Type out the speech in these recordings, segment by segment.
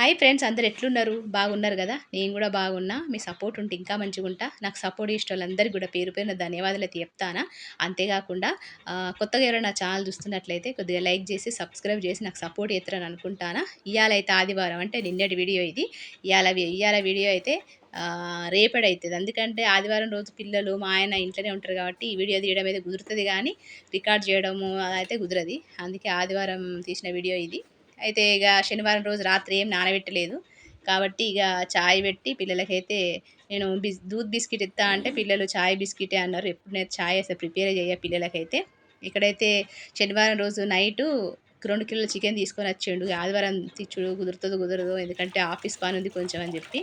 Hi friends అందరు ఎట్లున్నారు? బాగున్నారు కదా? నేను కూడా బాగున్నా. మీ సపోర్ట్ ఉంటే ఇంకా మంచిగా ఉంటా. నాకు సపోర్ట్ చేసిన వాళ్ళందరికీ కూడా పేరు పేరున ధన్యవాదాలు అయితే చెప్తానా? అంతేకాకుండా కొత్తగా ఎవరైనా ఛానల్ చూస్తున్నట్లయితే కొద్దిగా లైక్ చేసి సబ్స్క్రైబ్ చేసి నాకు సపోర్ట్ చేస్తారని అనుకుంటానా? ఇవాళైతే ఆదివారం అంటే నిన్నటి వీడియో ఇది. ఇవాళ ఇవాళ వీడియో అయితే ఆ, రేపటి అవుతుంది. ఎందుకంటే ఆదివారం రోజు పిల్లలు మా ఆయన ఇంట్లోనే ఉంటారు కాబట్టి ఈ వీడియో తీయడం అయితే కుదురుతుంది కానీ రికార్డ్ చేయడము అయితే కుదరది. అందుకే ఆదివారం తీసిన వీడియో ఇది. అయితే ఇక శనివారం రోజు రాత్రి ఏం నానబెట్టలేదు. కాబట్టి ఇక చాయ్ పెట్టి పిల్లలకైతే నేను బిస్ దూద్ బిస్కెట్ ఇస్తా అంటే పిల్లలు చాయ్ బిస్కెటే అన్నారు. ఎప్పుడు నేను చాయ్ అసలు ప్రిపేర్ చేయ పిల్లలకైతే. ఇక్కడైతే శనివారం రోజు నైటు రెండు కిలోల చికెన్ తీసుకొని వచ్చిండు. ఆదివారం తెచ్చుడు కుదురుతుందో కుదరదు ఎందుకంటే ఆఫీస్ పని ఉంది కొంచెం అని చెప్పి.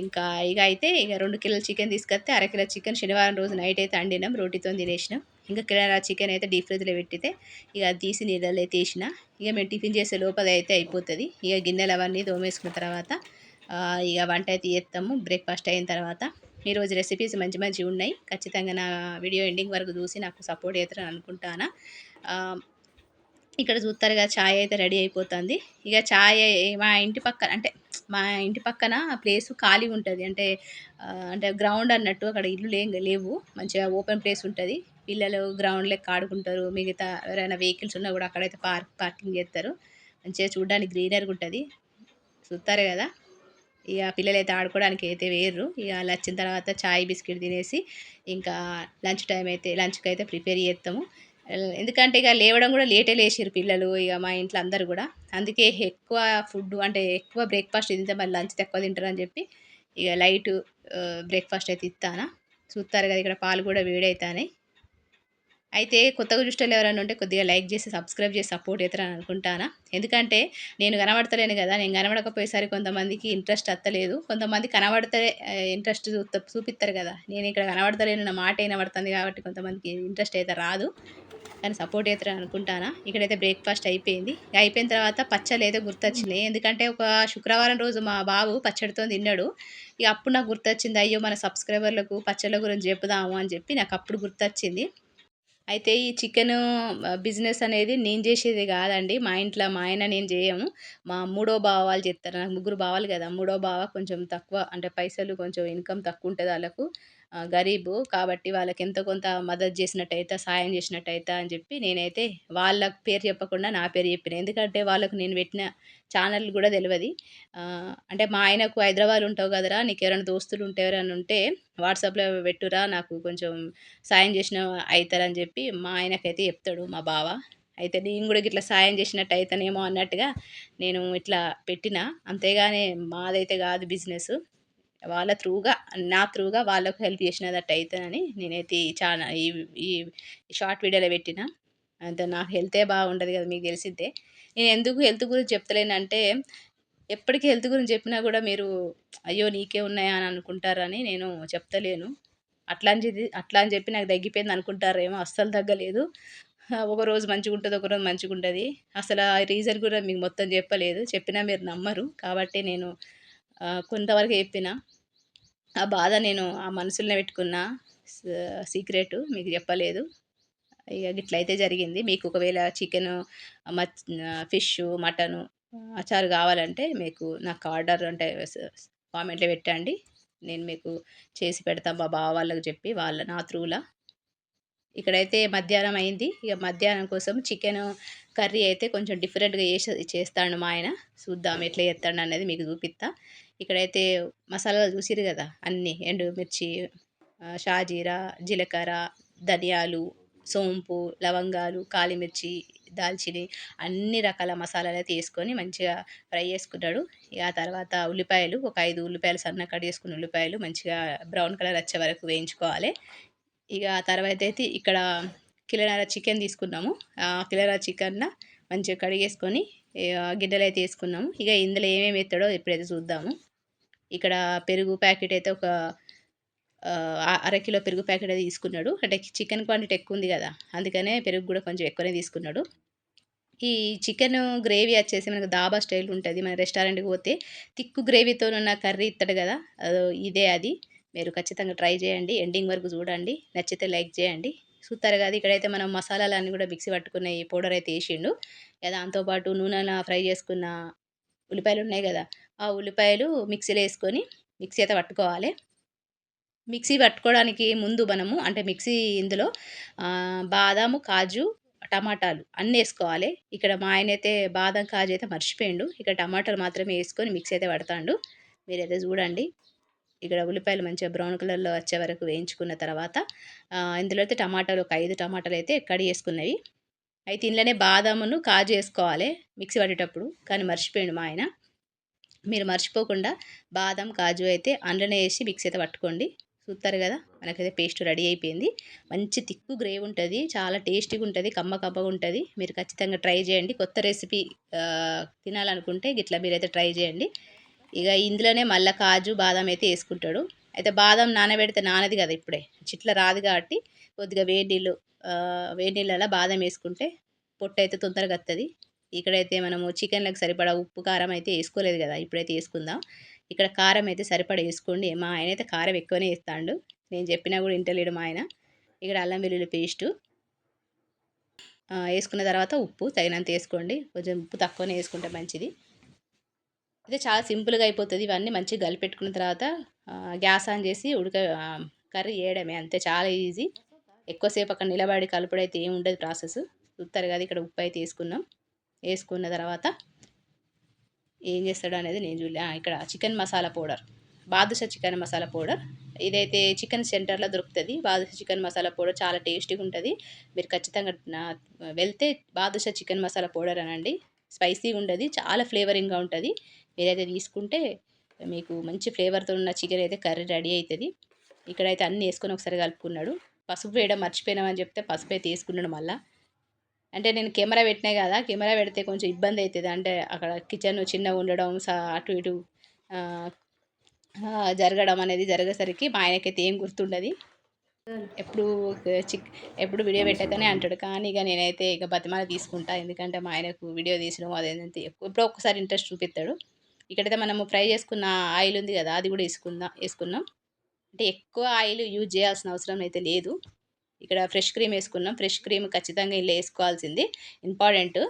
ఇంకా ఇక అయితే ఇక రెండు కిలోల చికెన్ తీసుకొస్తే అర కిలో చికెన్ శనివారం రోజు నైట్ అయితే వండినాం రోటీతో తినేసినాం. ఇంకా కిరాణా చికెన్ అయితే డీప్ ఫ్రిడ్జ్లో పెట్టితే ఇక అది తీసి నీళ్ళలో అయితే వేసిన ఇక మేము టిఫిన్ చేసే లోపల అయితే అయిపోతుంది. ఇక గిన్నెలు అవన్నీ తోమేసుకున్న తర్వాత ఇక వంట అయితే చేస్తాము. బ్రేక్ఫాస్ట్ అయిన తర్వాత. ఈరోజు రెసిపీస్ మంచి మంచి ఉన్నాయి. ఖచ్చితంగా నా వీడియో ఎండింగ్ వరకు చూసి నాకు సపోర్ట్ చేస్తారని అనుకుంటాను. ఇక్కడ చూస్తారుగా ఛాయ్ చాయ్ అయితే రెడీ అయిపోతుంది. ఇక చాయ్ మా ఇంటి పక్కన అంటే మా ఇంటి పక్కన ప్లేస్ ఖాళీ ఉంటుంది. అంటే అంటే గ్రౌండ్ అన్నట్టు అక్కడ ఇల్లు లేవు. మంచిగా ఓపెన్ ప్లేస్ ఉంటుంది. పిల్లలు గ్రౌండ్ లెక్క ఆడుకుంటారు. మిగతా ఎవరైనా వెహికల్స్ ఉన్నా కూడా అక్కడైతే పార్క్ పార్కింగ్ చేస్తారు. మంచిగా చూడడానికి గ్రీనరీగా ఉంటుంది. చూస్తారు కదా. ఇక పిల్లలు అయితే ఆడుకోవడానికి అయితే వేర్రు. ఇక వాళ్ళు వచ్చిన తర్వాత చాయ్ బిస్కెట్ తినేసి ఇంకా లంచ్ టైం అయితే లంచ్కి అయితే ప్రిపేర్ చేస్తాము. ఎందుకంటే ఇక లేవడం కూడా లేటే లేచారు పిల్లలు. ఇక మా ఇంట్లో అందరు కూడా. అందుకే ఎక్కువ ఫుడ్ అంటే ఎక్కువ బ్రేక్ఫాస్ట్ తింటే మరి లంచ్ తక్కువ తింటారు అని చెప్పి ఇక లైట్ బ్రేక్ఫాస్ట్ అయితే ఇస్తానా చూస్తారు కదా ఇక్కడ పాలు కూడా వేడవుతాయి అయితే కొత్తగా చూసేవాళ్ళు ఎవరైనా ఉంటే కొద్దిగా లైక్ చేసి సబ్స్క్రైబ్ చేసి సపోర్ట్ చేస్తారని అనుకుంటానా? ఎందుకంటే నేను కనబడతలేను కదా నేను కనబడకపోయేసరికి కొంతమందికి ఇంట్రెస్ట్ అత్తలేదు. కొంతమంది కనబడితే ఇంట్రెస్ట్ చూపిస్తారు కదా. నేను ఇక్కడ కనబడతలేను నా మాట వినబడుతుంది కాబట్టి కొంతమందికి ఇంట్రెస్ట్ అయితే రాదు. కానీ సపోర్ట్ చేస్తారని అనుకుంటానా? ఇక్కడైతే బ్రేక్ఫాస్ట్ అయిపోయింది. ఇక అయిపోయిన తర్వాత పచ్చళ్ళు అయితే గుర్తొచ్చినాయి ఎందుకంటే ఒక శుక్రవారం రోజు మా బాబు పచ్చడితో తిన్నాడు. ఇక అప్పుడు నాకు గుర్తొచ్చింది అయ్యో మన సబ్స్క్రైబర్లకు పచ్చళ్ళ గురించి చెప్పుదాము అని చెప్పి నాకు అప్పుడు గుర్తొచ్చింది. అయితే ఈ చికెన్ బిజినెస్ అనేది నేను చేసేది కాదండి. మా ఇంట్లో మా ఆయన నేను చేయము. మా మూడో బావ వాళ్ళు నాకు ముగ్గురు బావాలు కదా. మూడో బావ కొంచెం తక్కువ అంటే పైసలు కొంచెం ఇన్కమ్ తక్కువ ఉంటుంది వాళ్ళకు. గరీబు కాబట్టి వాళ్ళకి ఎంతో కొంత మద్దతు చేసినట్టయితే సాయం చేసినట్టయితే అని చెప్పి నేనైతే వాళ్ళ పేరు చెప్పకుండా నా పేరు చెప్పిన. ఎందుకంటే వాళ్ళకు నేను పెట్టిన ఛానల్ కూడా తెలియదు అంటే మా ఆయనకు హైదరాబాద్ ఉంటావు కదరా నీకు ఎవరైనా దోస్తులు ఉంటే ఎవరైనా ఉంటే వాట్సాప్లో పెట్టురా నాకు కొంచెం సాయం చేసిన అవుతారని చెప్పి మా ఆయనకైతే చెప్తాడు మా బావ. అయితే నేను కూడా ఇట్లా సాయం చేసినట్టు అవుతానేమో అన్నట్టుగా నేను ఇట్లా పెట్టిన. అంతేగాని మాదైతే కాదు బిజినెస్ వాళ్ళ త్రూగా నా త్రూగా వాళ్ళకు హెల్ప్ చేసినట్టు అవుతుందని నేనైతే ఈ ఈ ఈ షార్ట్ వీడియోలో పెట్టిన. అంత నాకు హెల్తే బాగుంటుంది కదా మీకు తెలిసిద్దే నేను ఎందుకు హెల్త్ గురించి చెప్తలేనంటే ఎప్పటికీ హెల్త్ గురించి చెప్పినా కూడా మీరు అయ్యో నీకే ఉన్నాయా అని అనుకుంటారని నేను చెప్తలేను. అట్లా అని చెప్పి అట్లా అని చెప్పి నాకు తగ్గిపోయింది అనుకుంటారేమో అస్సలు తగ్గలేదు. ఒక రోజు మంచిగా ఉంటుంది ఒక రోజు మంచిగా ఉంటుంది అసలు ఆ రీజన్ కూడా మీకు మొత్తం చెప్పలేదు. చెప్పినా మీరు నమ్మరు. కాబట్టి నేను కొంతవరకు చెప్పిన. ఆ బాధ నేను ఆ మనసులోనే పెట్టుకున్న. సీక్రెట్ మీకు చెప్పలేదు. ఇక ఇట్లయితే జరిగింది. మీకు ఒకవేళ చికెన్ ఫిష్ మటను అచారు కావాలంటే మీకు నాకు ఆర్డర్ అంటే కామెంట్లో పెట్టండి. నేను మీకు చేసి పెడతాను మా బావ వాళ్ళకి చెప్పి వాళ్ళ నా త్రూలా. ఇక్కడైతే మధ్యాహ్నం అయింది. ఇక మధ్యాహ్నం కోసం చికెన్ కర్రీ అయితే కొంచెం డిఫరెంట్గా చేసి చేస్తాడు మా ఆయన. చూద్దాం ఎట్లా చేస్తాడు అనేది మీకు చూపిస్తా. ఇక్కడైతే మసాలాలు చూసిరు కదా అన్నీ. ఎండుమిర్చి మిర్చి షాజీరా జీలకర్ర ధనియాలు సోంపు లవంగాలు కాలిమిర్చి దాల్చిని అన్ని రకాల మసాలాలు అయితే వేసుకొని మంచిగా ఫ్రై చేసుకున్నాడు ఇక ఆ తర్వాత ఉల్లిపాయలు ఒక ఐదు ఉల్లిపాయలు సన్న కట్ చేసుకున్న ఉల్లిపాయలు మంచిగా బ్రౌన్ కలర్ వచ్చే వరకు వేయించుకోవాలి. ఇక ఆ తర్వాత అయితే ఇక్కడ కిలోన్నర చికెన్ తీసుకున్నాము. ఆ కిలోన్నర చికెన్ మంచిగా కడిగేసుకొని గిడ్డలు అయితే వేసుకున్నాము. ఇక ఇందులో ఏమేమి ఎత్తాడో ఎప్పుడైతే చూద్దాము. ఇక్కడ పెరుగు ప్యాకెట్ అయితే ఒక అరకిలో పెరుగు ప్యాకెట్ అయితే తీసుకున్నాడు. అంటే చికెన్ క్వాంటిటీ ఎక్కువ ఉంది కదా అందుకనే పెరుగు కూడా కొంచెం ఎక్కువనే తీసుకున్నాడు. ఈ చికెన్ గ్రేవీ వచ్చేసి మనకు దాబా స్టైల్ ఉంటుంది. మన రెస్టారెంట్కి పోతే తిక్కు గ్రేవీతో ఉన్న కర్రీ ఇస్తాడు కదా ఇదే అది. మీరు ఖచ్చితంగా ట్రై చేయండి. ఎండింగ్ వరకు చూడండి. నచ్చితే లైక్ చేయండి. చూస్తారు కదా. ఇక్కడైతే మనం మసాలాలు అన్నీ కూడా మిక్సీ పట్టుకున్న ఈ పౌడర్ అయితే వేసిండు. దాంతోపాటు నూనెలో ఫ్రై చేసుకున్న ఉల్లిపాయలు ఉన్నాయి కదా ఆ ఉల్లిపాయలు మిక్సీలో వేసుకొని మిక్సీ అయితే పట్టుకోవాలి. మిక్సీ పట్టుకోవడానికి ముందు మనము అంటే మిక్సీ ఇందులో బాదాము కాజు టమాటాలు అన్నీ వేసుకోవాలి. ఇక్కడ మా ఆయన అయితే బాదం కాజు అయితే మర్చిపోయిండు. ఇక్కడ టమాటాలు మాత్రమే వేసుకొని మిక్సీ అయితే పడతాడు. మీరైతే చూడండి. ఇక్కడ ఉల్లిపాయలు మంచిగా బ్రౌన్ కలర్లో వచ్చే వరకు వేయించుకున్న తర్వాత ఇందులో అయితే టమాటాలు ఒక ఐదు టమాటాలు అయితే కడి వేసుకున్నవి అయితే ఇంట్లోనే బాదామును కాజు వేసుకోవాలి మిక్సీ పడేటప్పుడు కానీ మర్చిపోయిండు మా ఆయన. మీరు మర్చిపోకుండా బాదం కాజు అయితే అందులోనే వేసి మిక్సీ అయితే పట్టుకోండి. చూస్తారు కదా మనకైతే పేస్ట్ రెడీ అయిపోయింది. మంచి తిక్కు గ్రేవ్ ఉంటుంది చాలా టేస్టీగా ఉంటుంది కమ్మ కమ్మగా ఉంటుంది. మీరు ఖచ్చితంగా ట్రై చేయండి. కొత్త రెసిపీ తినాలనుకుంటే ఇట్లా మీరైతే ట్రై చేయండి. ఇక ఇందులోనే మళ్ళీ కాజు బాదం అయితే వేసుకుంటాడు. అయితే బాదం నానబెడితే నానది కదా ఇప్పుడే చిట్ల రాదు కాబట్టి కొద్దిగా వేడి నీళ్ళు వేడి నీళ్ళలో బాదం వేసుకుంటే పొట్టు అయితే తొందరగా వస్తుంది ఇక్కడైతే మనము చికెన్లకు సరిపడా ఉప్పు కారం అయితే వేసుకోలేదు కదా ఇప్పుడైతే వేసుకుందాం. ఇక్కడ కారం అయితే సరిపడా వేసుకోండి. మా ఆయన అయితే కారం ఎక్కువనే వేస్తాడు. నేను చెప్పినా కూడా ఇంటలేడు మా ఆయన. ఇక్కడ అల్లం వెల్లుల్లి పేస్టు. వేసుకున్న తర్వాత ఉప్పు తగినంత వేసుకోండి. కొంచెం ఉప్పు తక్కువనే వేసుకుంటే మంచిది. అయితే చాలా సింపుల్గా అయిపోతుంది. ఇవన్నీ మంచిగా కలిపెట్టుకున్న తర్వాత గ్యాస్ ఆన్ చేసి ఉడక కర్రీ వేయడమే అంతే చాలా ఈజీ. ఎక్కువసేపు అక్కడ నిలబడి కలుపుడైతే ఏమి ఉండదు ప్రాసెస్. చూస్తారు కదా ఇక్కడ ఉప్పు అయితే వేసుకున్నాం. వేసుకున్న తర్వాత ఏం చేస్తాడు అనేది నేను చూడలే. ఇక్కడ chicken masala powder. Badusha chicken masala powder. ఇదైతే చికెన్ సెంటర్లో దొరుకుతుంది. బాదుషా చికెన్ మసాలా పౌడర్ చాలా టేస్టీగా ఉంటుంది. మీరు ఖచ్చితంగా వెళ్తే బాదుషా చికెన్ మసాలా పౌడర్ అనండి. స్పైసీగా ఉండదు. చాలా ఫ్లేవరింగ్గా ఉంటుంది. మీరైతే తీసుకుంటే మీకు మంచి ఫ్లేవర్తో ఉన్న చికెన్ అయితే కర్రీ రెడీ అవుతుంది ఇక్కడైతే అన్నీ వేసుకొని ఒకసారి కలుపుకున్నాడు. పసుపు వేయడం మర్చిపోయినామని చెప్తే పసుపు అయితే వేసుకున్నాడు మళ్ళీ. అంటే నేను కెమెరా పెట్టినా కదా కెమెరా పెడితే కొంచెం ఇబ్బంది అవుతుంది అంటే అక్కడ కిచెన్ చిన్నగా ఉండడం అటు ఇటు జరగడం అనేది జరిగేసరికి మా ఆయనకైతే ఏం గుర్తుండదు. ఎప్పుడు చిక్ ఎప్పుడు వీడియో పెట్టకనే అంటాడు. కానీ ఇక నేనైతే ఇక బతిమాల తీసుకుంటా. ఎందుకంటే మా ఆయనకు వీడియో తీసడం అదేంటంటే ఎప్పుడో ఒకసారి ఇంట్రెస్ట్ చూపిస్తాడు. ఇక్కడైతే మనము ఫ్రై చేసుకున్న ఆయిల్ ఉంది కదా అది కూడా వేసుకుందాం వేసుకున్నాం. అంటే ఎక్కువ ఆయిల్ యూజ్ చేయాల్సిన అవసరం అయితే లేదు. ఇక్కడ ఫ్రెష్ క్రీమ్ వేసుకున్నాం. ఫ్రెష్ క్రీమ్ ఖచ్చితంగా ఇలా వేసుకోవాల్సింది. ఇంపార్టెంట్.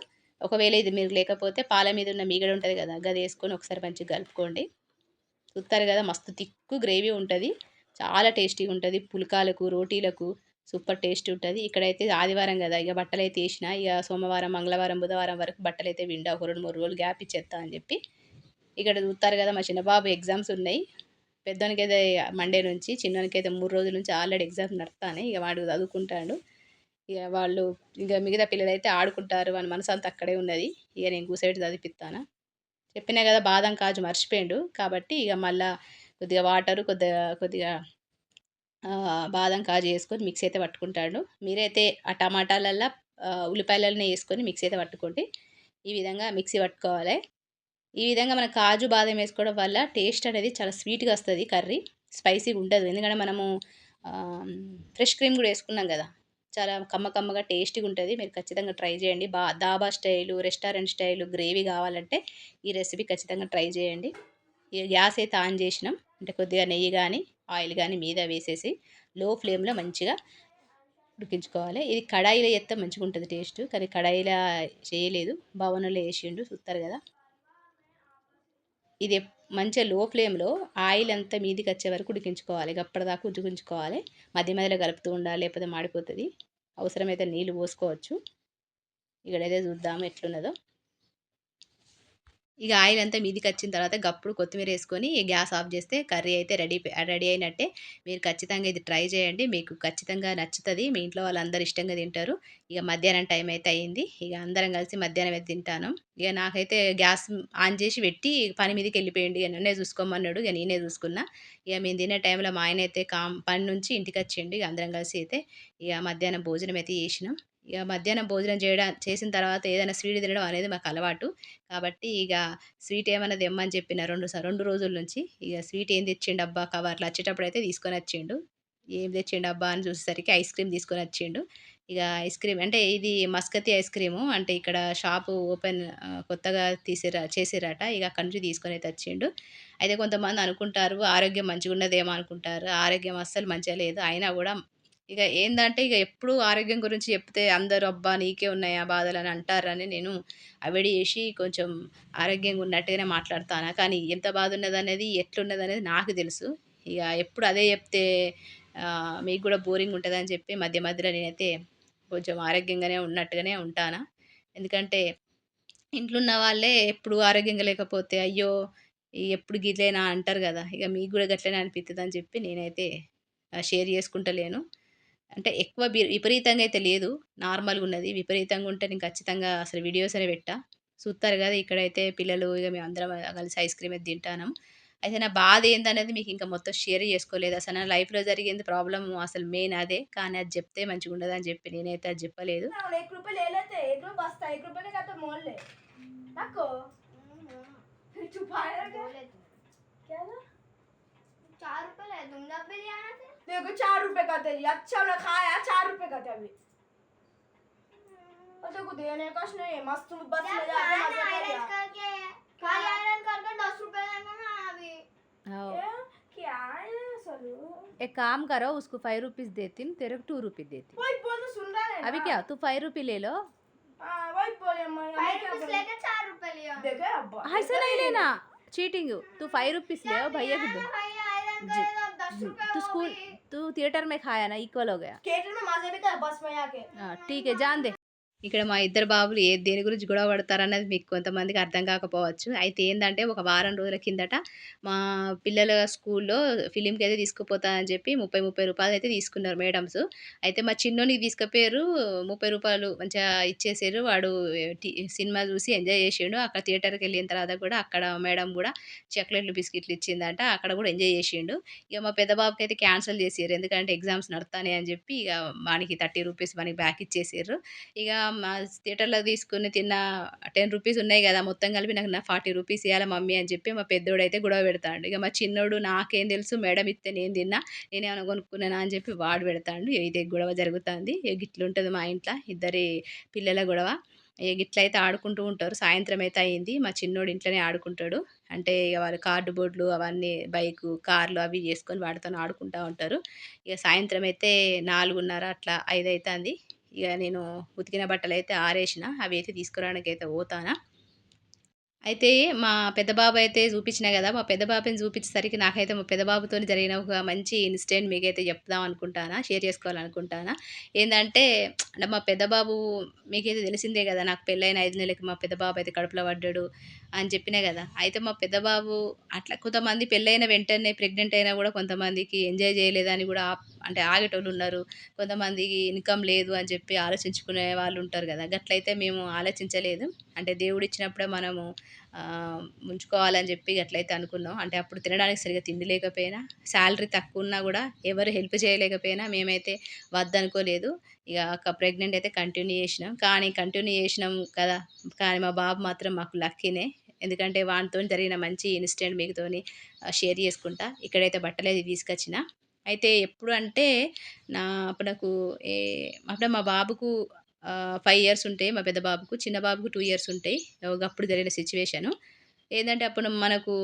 ఒకవేళ ఇది మీరు లేకపోతే పాల మీద ఉన్న మీగడ ఉంటుంది కదా గది వేసుకొని ఒకసారి మంచిగా కలుపుకోండి. చూస్తారు కదా మస్తు తిక్కు గ్రేవీ ఉంటుంది. చాలా టేస్టీగా ఉంటుంది. పుల్కాలకు రోటీలకు సూపర్ టేస్ట్ ఉంటుంది. ఇక్కడైతే ఆదివారం కదా ఇక బట్టలు అయితే వేసిన ఇక సోమవారం మంగళవారం బుధవారం వరకు బట్టలు అయితే విండా ఒక రెండు మూడు రోజులు గ్యాప్ ఇచ్చేస్తా అని చెప్పి ఇక్కడ చూస్తారు కదా మా చిన్నబాబు ఎగ్జామ్స్ ఉన్నాయి. పెద్దోనికి అయితే మండే నుంచి చిన్నవానికైతే మూడు రోజుల నుంచి ఆల్రెడీ ఎగ్జామ్స్ నడుస్తానే ఇక వాడు చదువుకుంటాడు. ఇక వాళ్ళు ఇక మిగతా పిల్లలు అయితే ఆడుకుంటారు వాళ్ళ మనసు అంతా అక్కడే ఉన్నది. ఇక నేను కూసేటి చదివిస్తాను చెప్పినా కదా బాదం కాజు మర్చిపోయిండు. కాబట్టి ఇక మళ్ళా కొద్దిగా వాటరు కొద్దిగా కొద్దిగా బాదం కాజు వేసుకొని మిక్సీ అయితే పట్టుకుంటాడు. మీరైతే ఆ టమాటాలల్లో ఉల్లిపాయలనే వేసుకొని మిక్సీ అయితే పట్టుకోండి. ఈ విధంగా మిక్సీ పట్టుకోవాలి. ఈ విధంగా మన కాజు బాదం వేసుకోవడం వల్ల టేస్ట్ అనేది చాలా స్వీట్గా వస్తుంది కర్రీ. స్పైసీగా ఉండదు. ఎందుకంటే మనము ఫ్రెష్ క్రీమ్ కూడా వేసుకున్నాం కదా. చాలా కమ్మ కమ్మగా టేస్టీగా ఉంటుంది. మీరు ఖచ్చితంగా ట్రై చేయండి. బా dhaba style restaurant style gravy కావాలంటే ఈ రెసిపీ ఖచ్చితంగా ట్రై చేయండి. గ్యాస్ అయితే ఆన్ చేసినాం. అంటే కొద్దిగా నెయ్యి కానీ ఆయిల్ కానీ మీద వేసేసి లో ఫ్లేమ్లో మంచిగా ఉడికించుకోవాలి. ఇది కడాయిలో చేస్తే మంచిగా ఉంటుంది టేస్ట్. కానీ కడాయిలో చేయలేదు. భవనంలో వేసిండు. చూస్తారు కదా. ఇది మంచిగా లో ఫ్లేమ్లో ఆయిల్ అంతా మీదికి వచ్చే వరకు ఉడికించుకోవాలి. అప్పటిదాకా ఉడికించుకోవాలి. మధ్య మధ్యలో కలుపుతూ ఉండాలి లేకపోతే మాడిపోతుంది. అవసరమైతే నీళ్ళు పోసుకోవచ్చు. ఇక్కడైతే చూద్దాము ఎట్లున్నదో. ఇక ఆయిల్ అంతా మీదికి వచ్చిన తర్వాత గప్పుడు కొత్తిమీర వేసుకొని గ్యాస్ ఆఫ్ చేస్తే కర్రీ అయితే రెడీ రెడీ అయినట్టే. మీరు ఖచ్చితంగా ఇది ట్రై చేయండి. మీకు ఖచ్చితంగా నచ్చుతుంది. మీ ఇంట్లో వాళ్ళందరూ ఇష్టంగా తింటారు. ఇక మధ్యాహ్నం టైం అయితే అయింది. ఇక అందరం కలిసి మధ్యాహ్నం అయితే తింటాను. ఇక నాకైతే గ్యాస్ ఆన్ చేసి పెట్టి పని మీదకి వెళ్ళిపోయింది ఇక నన్నే చూసుకోమన్నాడు. ఇక నేనే చూసుకున్నా. ఇక మేము తినే టైంలో మా ఆయన అయితే కామ్ పని నుంచి ఇంటికి వచ్చిండి. అందరం కలిసి అయితే ఇక మధ్యాహ్నం భోజనం అయితే చేసినాం. ఇక మధ్యాహ్నం భోజనం చేయడం చేసిన తర్వాత ఏదైనా స్వీట్ తినడం అనేది మాకు అలవాటు. కాబట్టి ఇక స్వీట్ ఏమైనా తెమ్మని చెప్పిన రెండు రెండు రోజుల నుంచి ఇక స్వీట్ ఏం తెచ్చిండు అబ్బా కవర్లు వచ్చేటప్పుడు అయితే తీసుకొని వచ్చిండు. ఏం తెచ్చిండు అబ్బా అని చూసేసరికి ఐస్ క్రీమ్ తీసుకొని వచ్చిండు. ఇక ఐస్ క్రీమ్ అంటే ఇది మస్కతి ఐస్ క్రీము అంటే ఇక్కడ షాపు ఓపెన్ కొత్తగా తీసిరా చేసిరట ఇక అక్కడి నుంచి తీసుకొని అయితే వచ్చిండు. అయితే కొంతమంది అనుకుంటారు ఆరోగ్యం మంచిగా ఉన్నదేమో అనుకుంటారు. ఆరోగ్యం అస్సలు మంచిగా లేదు. అయినా కూడా ఇక ఏందంటే ఇక ఎప్పుడు ఆరోగ్యం గురించి చెప్తే అందరూ అబ్బా! నీకే ఉన్నాయా బాధలు అని అంటారని నేను అవాయిడ్ చేసి కొంచెం ఆరోగ్యంగా ఉన్నట్టుగానే మాట్లాడతాను. కానీ ఎంత బాధ ఉన్నదనేది, ఎట్లున్నదనేది నాకు తెలుసు. ఇక ఎప్పుడు అదే చెప్తే మీకు కూడా బోరింగ్ ఉంటుందని చెప్పి మధ్య మధ్యలో నేనైతే కొంచెం ఆరోగ్యంగానే ఉన్నట్టుగానే ఉంటాను. ఎందుకంటే ఇంట్లో ఉన్న వాళ్ళే ఎప్పుడు ఆరోగ్యంగా లేకపోతే అయ్యో! ఎప్పుడు గిట్లేనా అంటారు కదా! ఇక మీకు కూడా గట్లనే అనిపిస్తుంది అని చెప్పి నేనైతే షేర్ చేసుకుంటలేను. అంటే ఎక్కువ విపరీతంగా అయితే లేదు. నార్మల్‌గా ఉన్నది. విపరీతంగా ఉంటే నేను ఖచ్చితంగా అసలు వీడియోస్ అనే పెట్టా. చూత్తారు కదా! ఇక్కడైతే పిల్లలు ఇక మేమందరం కలిసి ఐస్ క్రీమ్ అయితే తింటాన్నాం. అయితే నా బాధ ఏందనేది మీకు ఇంకా మొత్తం షేర్ చేసుకోలేదు. అసలు నా లైఫ్‌లో జరిగింది ప్రాబ్లమ్ అసలు మెయిన్ అదే. కానీ అది చెప్తే మంచిగుండదని చెప్పి నేనైతే అది చెప్పలేదు. देखो चार रुपए का तेरी अच्छा ना खाया चार रुपए का था अभी। और देखो देने का नहीं है। मस्त बस में जाके खाना आयरन करके? खाली आयरन करके दस रुपए लेंगे ना अभी। क्या? क्या है सलू? एक काम करो उसको 5 रुपीस देती हूँ, तेरे को 2 रुपीस देती हूँ। वही बोल तो सुन रहा है अभी क्या तू 5 रुपए ले लो। हाँ वही बोले अम्मा अम्मा फाइव बोले? लेके चार रुपए लिया देखे ऐसा नहीं लेना। चीटिंग तू 5 रुपीस ले भैया को दो। तो स्कूल तू तो थिएटर में खाया ना इक्वल हो गया। थिएटर में मज़ा भी तो था बस में आके हाँ, ठीक है जान दे। ఇక్కడ మా ఇద్దరు బాబులు ఏ దేని గురించి గొడవ పడతారన్నది మీకు కొంతమందికి అర్థం కాకపోవచ్చు. అయితే ఏంటంటే ఒక వారం రోజుల కిందట మా పిల్లల స్కూల్లో ఫిలింకి అయితే తీసుకుపోతానని చెప్పి ముప్పై ముప్పై రూపాయలు అయితే తీసుకున్నారు మేడమ్స్. అయితే మా చిన్నోనికి తీసుకుపోయారు ముప్పై రూపాయలు మంచిగా ఇచ్చేసారు. వాడు సినిమా చూసి ఎంజాయ్ చేసిండు. అక్కడ థియేటర్కి వెళ్ళిన తర్వాత కూడా అక్కడ మేడం కూడా చాక్లెట్లు బిస్కెట్లు ఇచ్చిందంట. అక్కడ కూడా ఎంజాయ్ చేసిండు. ఇక మా పెద్ద బాబుకి అయితే క్యాన్సిల్ చేసారు. ఎందుకంటే ఎగ్జామ్స్ నడుతానే అని చెప్పి ఇక మనకి థర్టీ రూపీస్ మనకి బ్యాక్ ఇచ్చేసారు. ఇక థియేటర్‌లో తీసుకొని తిన్న 10 రూపీస్ ఉన్నాయి కదా మొత్తం కలిపి నాకు నా 40 రూపీస్ ఇవ్వాలి మమ్మీ అని చెప్పి మా పెద్దోడైతే గొడవ పెడతాడు ఇక మా చిన్నోడు నాకేం తెలుసు మేడం ఇస్తే నేను తిన్నా. నేనేమైనా కొనుక్కున్నానా అని చెప్పి వాడు పెడతాండు. ఇదే గొడవ జరుగుతుంది ఇట్లుంటుంది మా ఇంట్లో ఇద్దరి పిల్లల గొడవ. ఇగ గిట్లయితే ఆడుకుంటూ ఉంటారు. సాయంత్రం అయితే అయింది. మా చిన్నోడు ఇంట్లోనే ఆడుకుంటాడు. అంటే ఇక వాళ్ళు కార్డు బోర్డ్‌లు అవన్నీ బైకు, కార్లు అవి చేసుకొని వాటితో ఆడుకుంటూ ఉంటారు. ఇక సాయంత్రం అయితే 4:30 అట్లా ఐదు అవుతుంది ఇక నేను ఉతికిన బట్టలు అయితే ఆరేసిన. అవి అయితే తీసుకురావడానికైతే పోతానా. అయితే మా పెద్ద బాబు అయితే చూపించిన కదా మా పెద్ద బాబుని చూపించేసరికి నాకైతే మా పెద్ద బాబుతోని జరిగిన ఒక మంచి ఇన్సిడెంట్ మీకైతే చెప్దాం అనుకుంటానా. షేర్ చేసుకోవాలనుకుంటానా. ఏంటంటే అంటే మా పెద్దబాబు మీకైతే తెలిసిందే కదా నాకు పెళ్ళైన ఐదు నెలలకి మా పెద్ద బాబు అయితే కడుపులో పడ్డాడు అని చెప్పినా కదా అయితే మా పెద్ద బాబు అట్లా కొంతమంది పెళ్ళైన వెంటనే ప్రెగ్నెంట్ అయినా కూడా కొంతమందికి ఎంజాయ్ చేయలేదని కూడా అంటే ఆగేటోళ్ళు ఉన్నారు కొంతమందికి ఇన్‌కమ్ లేదు అని చెప్పి ఆలోచించుకునే వాళ్ళు ఉంటారు కదా గట్లయితే మేము ఆలోచించలేదు. అంటే దేవుడిచ్చినప్పుడే మనము ఉంచుకోవాలని చెప్పి అట్లయితే అనుకున్నాం. అంటే అప్పుడు తినడానికి సరిగ్గా తిండి లేకపోయినా, సాలరీ తక్కువున్నా కూడా ఎవరు హెల్ప్ చేయలేకపోయినా మేమైతే వద్దనుకోలేదు. ఇక ఒక ప్రెగ్నెంట్ అయితే కంటిన్యూ చేసినాం. కానీ కంటిన్యూ చేసినాం కదా! కానీ మా బాబు మాత్రం మాకు లక్కీనే. ఎందుకంటే వానితో జరిగిన మంచి ఇన్సిడెంట్ మీకుతోని షేర్ చేసుకుంటా. ఇక్కడైతే బట్టలైతే తీసుకొచ్చిన. అయితే ఎప్పుడు అంటే నా అప్పుడకు ఏ అప్పుడు మా బాబుకు ఫైవ్ ఇయర్స్ ఉంటాయి. మా పెద్ద బాబుకు. చిన్న బాబుకు టూ ఇయర్స్ ఉంటాయి. ఒకప్పుడు జరిగిన సిచ్యువేషను ఏంటంటే అప్పుడు మనకు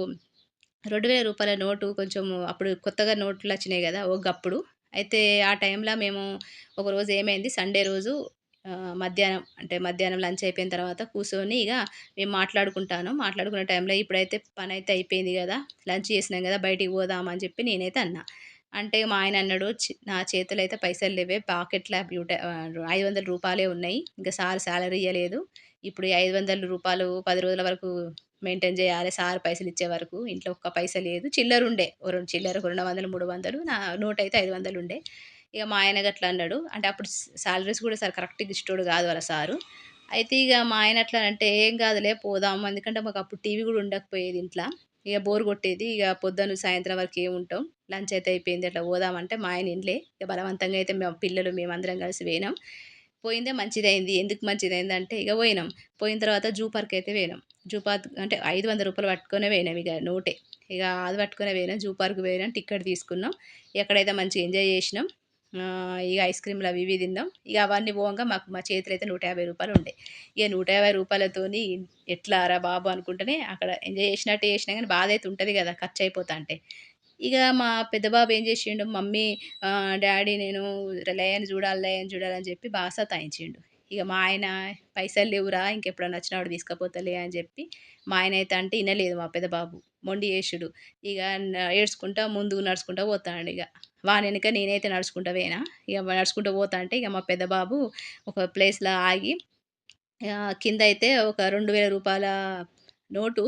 రెండు వేల రూపాయల నోటు కొంచెం అప్పుడు కొత్తగా నోట్లు వచ్చినాయి కదా ఒకప్పుడు. అయితే ఆ టైంలో మేము ఒకరోజు ఏమైంది సండే రోజు మధ్యాహ్నం అంటే మధ్యాహ్నం లంచ్ అయిపోయిన తర్వాత కూర్చొని ఇక మేము మాట్లాడుకుంటాను. మాట్లాడుకునే టైంలో ఇప్పుడైతే పనైతే అయిపోయింది కదా లంచ్ చేసినాం కదా బయటికి పోదాం అని చెప్పి నేనైతే అన్నా. అంటే మా ఆయన అన్నాడు నా చేతులో అయితే పైసలు లేవే పాకెట్‌ల బ్యూట ఐదు వందల రూపాయలే ఉన్నాయి. ఇంకా సార్ సాలరీ ఇవ్వలేదు ఇప్పుడు ఐదు వందల రూపాయలు పది రోజుల వరకు మెయింటైన్ చేయాలి సార్ పైసలు ఇచ్చే వరకు. ఇంట్లో ఒక్క పైస లేదు. చిల్లర ఉండే రెండు చిల్లర 200, 300 నా నోటైతే ఐదు వందలు ఉండే. ఇక మా ఆయన గట్లా అన్నాడు. అంటే అప్పుడు సాలరీస్ కూడా సార్ కరెక్ట్‌గా ఇచ్చేటోడు కాదు వాళ్ళ సారు. అయితే ఇక మా ఆయన అట్లా అంటే "ఏం కాదులే పోదాం." ఎందుకంటే మాకు అప్పుడు టీవీ కూడా ఉండకపోయేది ఇంట్లో ఇక బోర్ కొట్టేది. ఇక పొద్దున సాయంత్రం వరకు ఏముంటాం. లంచ్ అయితే అయిపోయింది. అట్లా పోదామంటే మా ఆయన ఇండ్లే ఇక బలవంతంగా అయితే మేము పిల్లలు మేమందరం కలిసి పోయినాం. పోయిందే మంచిదైంది ఎందుకు మంచిదైందంటే ఇక పోయినాం. పోయిన తర్వాత జూ పార్క్ అయితే పోయినాం. జూ పార్క్ అంటే ఐదు వందల రూపాయలు పట్టుకునే పోయినాం ఇక నోటే. ఇక అది పట్టుకునే పోయినాం. జూ పార్క్ పోయినాం. టికెట్ తీసుకున్నాం. ఎక్కడైతే మంచిగా ఎంజాయ్ చేసినాం. ఇక ఐస్ క్రీమ్‌లు అవి ఇవి తిందాం ఇక అవన్నీ పోగా మాకు మా చేతిలో అయితే రూ. 150 ఉండే. ఇగ రూ. 150తోని ఎట్లారా బాబు అనుకుంటేనే అక్కడ ఎంజాయ్ చేసినట్టు చేసినా కానీ బాధ అయితే ఖర్చు అయిపోతా ఉంటే ఇక మా పెద్ద బాబు ఏం చేసిండు మమ్మీ డాడీ నేను లయన్ చూడాలి లయన్ చూడాలని చెప్పి బాగా సతాయించిండు ఇక మా ఆయన పైసలు లేవురా ఇంకెప్పుడన్నా వచ్చినప్పుడు తీసుకుపోతలే అని చెప్పి మా ఆయన అయితే అంటే వినలేదు మా పెద్ద బాబు మొండి చేసుడు ఇక ఏడ్చుకుంటా ముందుకు నడుచుకుంటా పోతాడు ఇక వాని వెనుక నేనైతే నడుచుకుంటా పోయినా. ఇక నడుచుకుంటూ పోతా అంటే ఇక మా పెద్ద బాబు ఒక ప్లేస్లో ఆగి కింద అయితే ఒక రెండు వేల రూపాయల నోటు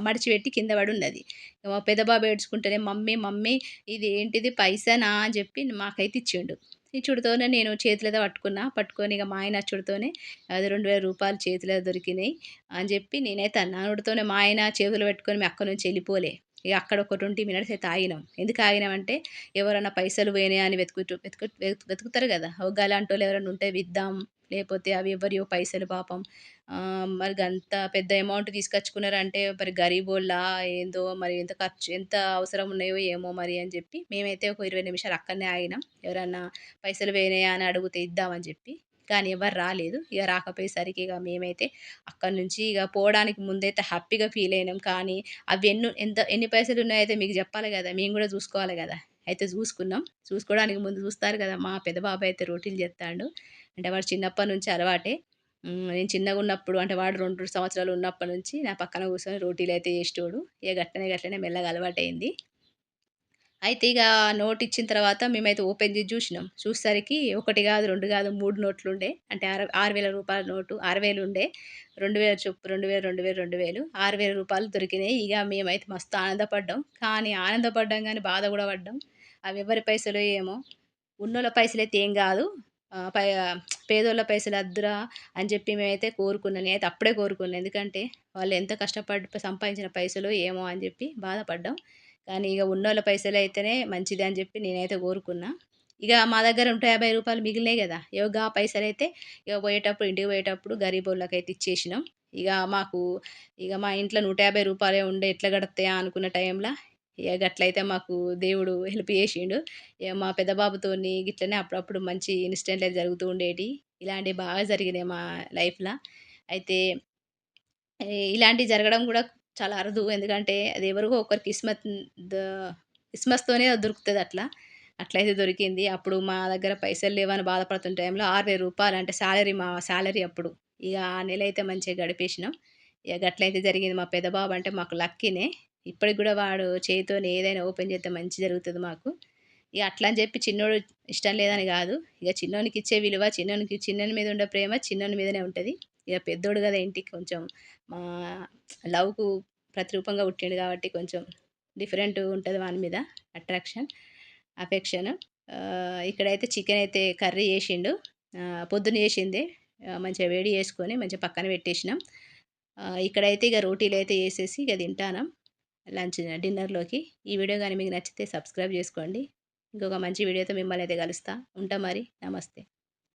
మడిచిపెట్టి కింద పడి ఉన్నది. ఇక మా పెద్ద బాబు ఏడ్చుకుంటేనే మమ్మీ మమ్మీ ఇది ఏంటిది? పైసానా? అని చెప్పి మాకైతే ఇచ్చిండు. ఇచ్చుడుతోనే నేను చేతిలో పట్టుకున్నా. పట్టుకొని ఇక మా ఆయన అచ్చుడితోనే అది రెండు వేల రూపాయలు చేతిలో దొరికినాయి అని చెప్పి నేనైతే అన్నానుడితోనే మా ఆయన చేతులు పెట్టుకొని మీ అక్క నుంచి వెళ్ళిపోలే. ఇక అక్కడ ఒక ట్వంటీ మినిట్స్ అయితే ఆగినాం. ఎందుకు ఆగినామంటే ఎవరైనా పైసలు పోయినాయా అని వెతుకుతూ వెతుకు వెతుకు- వెతుకుతారు కదా. ఒక అలాంటి వాళ్ళు ఎవరైనా ఉంటే విద్దాం. లేకపోతే అవి ఎవరియో పైసలు పాపం. మరి అంత పెద్ద అమౌంట్ తీసుకొచ్చుకున్నారంటే మరి గరీబోళ్ళా ఏందో మరి ఎంత ఖర్చు ఎంత అవసరం ఉన్నాయో ఏమో మరి అని చెప్పి మేమైతే ఒక ఇరవై నిమిషాలు అక్కడనే ఆగినాం. ఎవరన్నా పైసలు పోయినాయా అని అడిగితే ఇద్దామని చెప్పి కానీ ఎవరు రాలేదు. ఇక రాకపోయేసరికి ఇక మేమైతే అక్కడి నుంచి ఇక పోవడానికి ముందైతే హ్యాపీగా ఫీల్ అయినాం. కానీ అవి ఎన్ని ఎంత ఎన్ని పైసలు ఉన్నాయైతే మీకు చెప్పాలి కదా. మేము కూడా చూసుకోవాలి కదా. అయితే చూసుకున్నాం. చూసుకోవడానికి ముందు చూస్తారు కదా మా పెద్ద బాబాయ్ అయితే రోటీలు చేస్తాడు. అంటే వాడు చిన్నప్పటి నుంచి అలవాటే. నేను చిన్నగా ఉన్నప్పుడు అంటే వాడు రెండు సంవత్సరాలు ఉన్నప్పటి నుంచి నా పక్కన కూర్చొని రోటీలు అయితే చేసేవాడు ఇక గట్లనే గట్లనే మెల్లగా అలవాటైంది. అయితే ఇక నోట్ ఇచ్చిన తర్వాత మేమైతే ఓపెన్ చేసి చూసినాం. చూసేసరికి ఒకటి కాదు రెండు కాదు మూడు నోట్లు ఉండే అంటే ఆరు ఆరు వేల రూపాయల నోటు ఆరు వేలు ఉండే. రెండు వేల చొప్పు రెండు వేలు రెండు వేలు రెండు వేలు. ఆరు వేల రూపాయలు దొరికినాయి. ఇక మేమైతే మస్తు ఆనందపడ్డాం. కానీ ఆనందపడ్డాం కానీ బాధ కూడా పడ్డాం. అవి ఎవరి పైసలు ఏమో. ఉన్నోళ్ళ పైసలు అయితే ఏం కాదు. పై పేదోళ్ళ పైసలు అద్దురా అని చెప్పి మేమైతే కోరుకున్నాను అయితే అప్పుడే కోరుకున్నాను. ఎందుకంటే వాళ్ళు ఎంత కష్టపడి సంపాదించిన పైసలు ఏమో అని చెప్పి బాధపడ్డాం. కానీ ఇక ఉన్నోళ్ళ పైసలు అయితేనే మంచిది అని చెప్పి నేనైతే కోరుకున్నా. ఇక మా దగ్గర నూట యాభై రూపాయలు మిగిలినాయి కదా ఇక ఆ పైసలు అయితే ఇక పోయేటప్పుడు ఇంటికి పోయేటప్పుడు గరీబ్ వాళ్ళకైతే ఇచ్చేసినాం. ఇక మాకు ఇక మా ఇంట్లో నూట యాభై రూపాయలే ఉండే ఎట్లా గడుపుతాయా అనుకున్న టైంలో ఇక గట్లయితే మాకు దేవుడు హెల్ప్ చేసిండు. ఇక మా పెద్ద బాబుతోని గిట్లనే అప్పుడప్పుడు మంచి ఇన్సిడెంట్లు అయితే జరుగుతూ ఉండేటి ఇలాంటివి బాగా జరిగినాయి మా లైఫ్లో. అయితే ఇలాంటివి జరగడం కూడా చాలా అరుదు. ఎందుకంటే అది ఎవరికో ఒకరి కిస్మత్ కిస్మస్తోనే దొరుకుతుంది అట్లా. అట్లయితే దొరికింది. అప్పుడు మా దగ్గర పైసలు లేవని బాధపడుతున్న టైంలో ఆరు వేల రూపాయలు అంటే శాలరీ మా శాలరీ అప్పుడు. ఇక ఆ నెల అయితే మంచిగా గడిపేసినాం. ఇక అట్లయితే జరిగింది మా పెద్దబాబు అంటే మాకు లక్కీనే. ఇప్పటికి కూడా వాడు చేతితో ఏదైనా ఓపెన్ చేస్తే మంచి జరుగుతుంది మాకు. ఇక అట్లా అని చెప్పి చిన్నోడు ఇష్టం లేదని కాదు. ఇక చిన్నోనికి ఇచ్చే విలువ చిన్నోనికి చిన్నోని మీద ఉండే ప్రేమ చిన్నోని మీదనే ఉంటుంది. ఇక పెద్దోడు కదా ఇంటికి కొంచెం మా లవ్కు ప్రతిరూపంగా పుట్టిండు కాబట్టి కొంచెం డిఫరెంట్ ఉంటుంది వాని మీద అట్రాక్షన్ అఫెక్షన్. ఇక్కడైతే చికెన్ అయితే కర్రీ చేసిండు. పొద్దున పొద్దున్న మంచిగా వేడి చేసుకొని మంచిగా పక్కన పెట్టేసినాం. ఇక్కడైతే ఇక రోటీలు అయితే వేసేసి ఇక తింటాను లంచ్ డిన్నర్లోకి. ఈ వీడియో కానీ మీకు నచ్చితే సబ్స్క్రైబ్ చేసుకోండి. ఇంకొక మంచి వీడియోతో మిమ్మల్ని అయితే కలుస్తా. ఉంటా మరి. నమస్తే.